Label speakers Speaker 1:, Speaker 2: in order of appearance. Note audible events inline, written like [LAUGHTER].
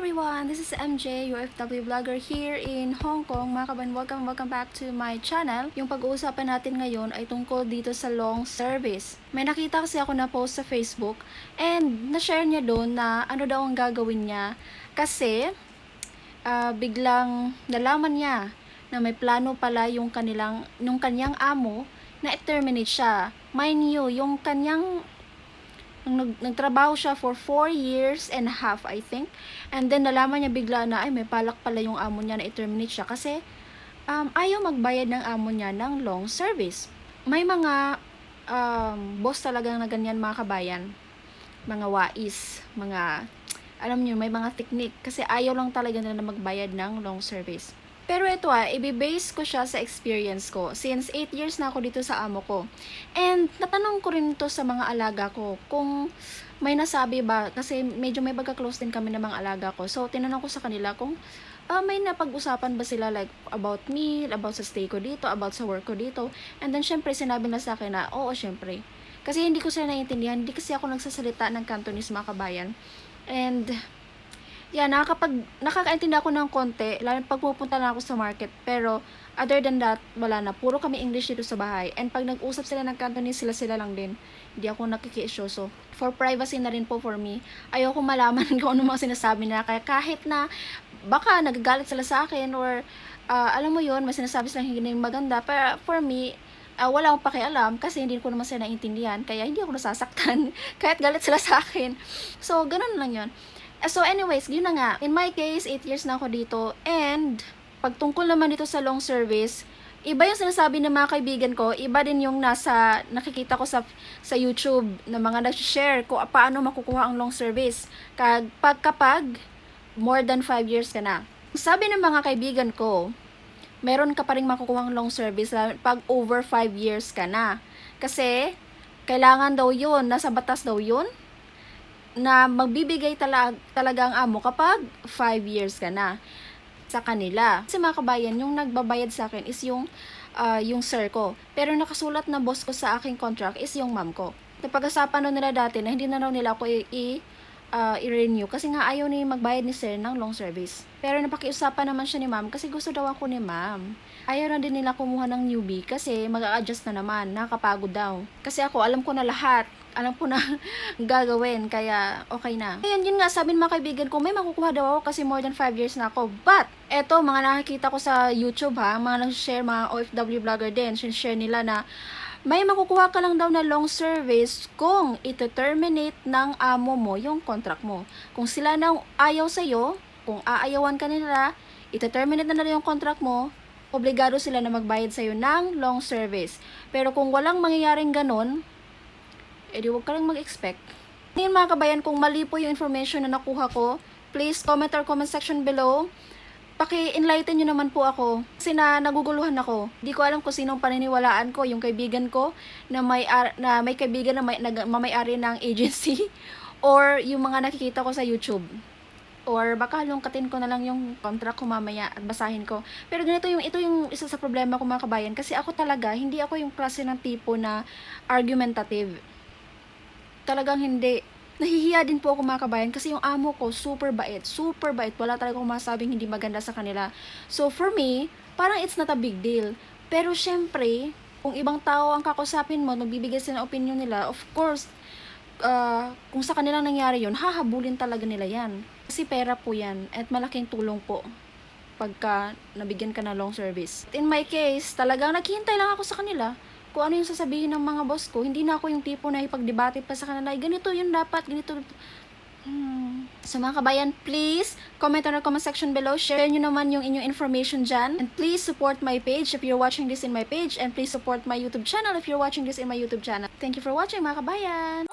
Speaker 1: everyone! This is MJ, your FW vlogger here in Hong Kong. Mga kaban, welcome, welcome back to my channel. Yung pag-uusapan natin ngayon ay tungkol dito sa long service. May nakita kasi ako na post sa Facebook and na-share niya doon na ano daw ang gagawin niya. Kasi ah, biglang nalaman niya na may plano pala yung kanilang, yung kanyang amo na i-terminate siya. Mind you, yung kanyang nung nag, nagtrabaho siya for 4 years and a half, I think. And then, nalaman niya bigla na, ay, may palak pala yung amo niya na i-terminate siya kasi um, ayaw magbayad ng amo niya ng long service. May mga um, boss talagang na ganyan mga kabayan. Mga wais, mga, alam niyo, may mga technique. Kasi ayaw lang talaga nila na magbayad ng long service. Pero ito ah, i-base ko siya sa experience ko. Since 8 years na ako dito sa amo ko. And natanong ko rin to sa mga alaga ko kung may nasabi ba, kasi medyo may pagka-close din kami ng mga alaga ko. So, tinanong ko sa kanila kung ah, may napag-usapan ba sila like about me, about sa stay ko dito, about sa work ko dito. And then, syempre, sinabi na sa akin na, oo, syempre. Kasi hindi ko sila naiintindihan. Hindi kasi ako nagsasalita ng Cantonese mga kabayan. And, yeah, nakakapag, nakakaintindi ako ng konti, lalo pag pupunta na ako sa market. Pero, other than that, wala na. Puro kami English dito sa bahay. And pag nag-usap sila ng Cantonese, sila-sila lang din. Hindi ako nakiki-issue. So, for privacy na rin po for me, ayoko malaman [LAUGHS] kung ano mga sinasabi nila. Kaya kahit na, baka nagagalit sila sa akin or, ah, alam mo yon may sinasabi silang hindi maganda. Pero for me, ah, wala akong pakialam kasi hindi ko naman sila naintindihan. Kaya hindi ako nasasaktan. [LAUGHS] kahit galit sila sa akin. So, ganun lang yon Uh, So anyways, yun na nga. In my case, 8 years na ako dito. And, pagtungkol naman dito sa long service, iba yung sinasabi ng mga kaibigan ko, iba din yung nasa, nakikita ko sa, sa YouTube na mga nag-share kung paano makukuha ang long service. Kag, pag, kapag more than 5 years ka na. Sabi ng mga kaibigan ko, meron ka pa rin makukuha ang long service pag over 5 years ka na. Kasi, kailangan daw yun, nasa batas daw yun, na magbibigay tala- talaga ang amo kapag 5 years ka na sa kanila. Kasi mga kabayan, yung nagbabayad sa akin is yung, ah, yung sir ko. Pero nakasulat na boss ko sa aking contract is yung mom ko. Napag-asapan na nila dati na hindi na raw nila ako i- i- ah, i-renew kasi nga ayaw ni magbayad ni sir ng long service. Pero napakiusapan naman siya ni ma'am kasi gusto daw ako ni ma'am. Ayaw na din nila kumuha ng newbie kasi mag-a-adjust na naman, nakakapagod daw. Kasi ako, alam ko na lahat. Alam ko na [LAUGHS] gagawin, kaya okay na. Ayun, yun nga, sabi ng mga kaibigan ko, may makukuha daw ako kasi more than 5 years na ako. But, eto, mga nakikita ko sa YouTube ha, mga nag-share, mga OFW vlogger din, share nila na may makukuha ka lang daw na long service kung ito-terminate ng amo mo yung contract mo. Kung sila nang ayaw sa'yo, kung aayawan ka nila, ito-terminate na nila yung contract mo, obligado sila na magbayad sa'yo ng long service. Pero kung walang mangyayaring ganun, edi huwag ka lang mag-expect. Ngayon mga kabayan, kung mali po yung information na nakuha ko, please comment or comment section below. Paki-enlighten nyo naman po ako. Kasi na naguguluhan ako. Hindi ko alam kung sinong paniniwalaan ko, yung kaibigan ko na may, na may kaibigan na may, mamayari ng agency [LAUGHS] or yung mga nakikita ko sa YouTube. Or baka lungkatin ko na lang yung contract ko mamaya at basahin ko. Pero ganito yung, ito yung isa sa problema ko mga kabayan. Kasi ako talaga, hindi ako yung klase ng tipo na argumentative talagang hindi. Nahihiya din po ako mga kabayan kasi yung amo ko super bait, super bait. Wala talaga akong masabing hindi maganda sa kanila. So for me, parang it's not a big deal. Pero syempre, kung ibang tao ang kakusapin mo, magbibigay sila ng opinion nila, of course, uh, kung sa kanilang nangyari yun, hahabulin talaga nila yan. Kasi pera po yan at malaking tulong po pagka nabigyan ka ng long service. In my case, talagang naghihintay lang ako sa kanila kung ano yung sasabihin ng mga boss ko. Hindi na ako yung tipo na ipagdebate pa sa kanila, "Ay, ganito yun dapat, ganito. Hmm. So mga kabayan, please comment on our comment section below. Share nyo naman yung inyong information dyan. And please support my page if you're watching this in my page. And please support my YouTube channel if you're watching this in my YouTube channel. Thank you for watching mga kabayan!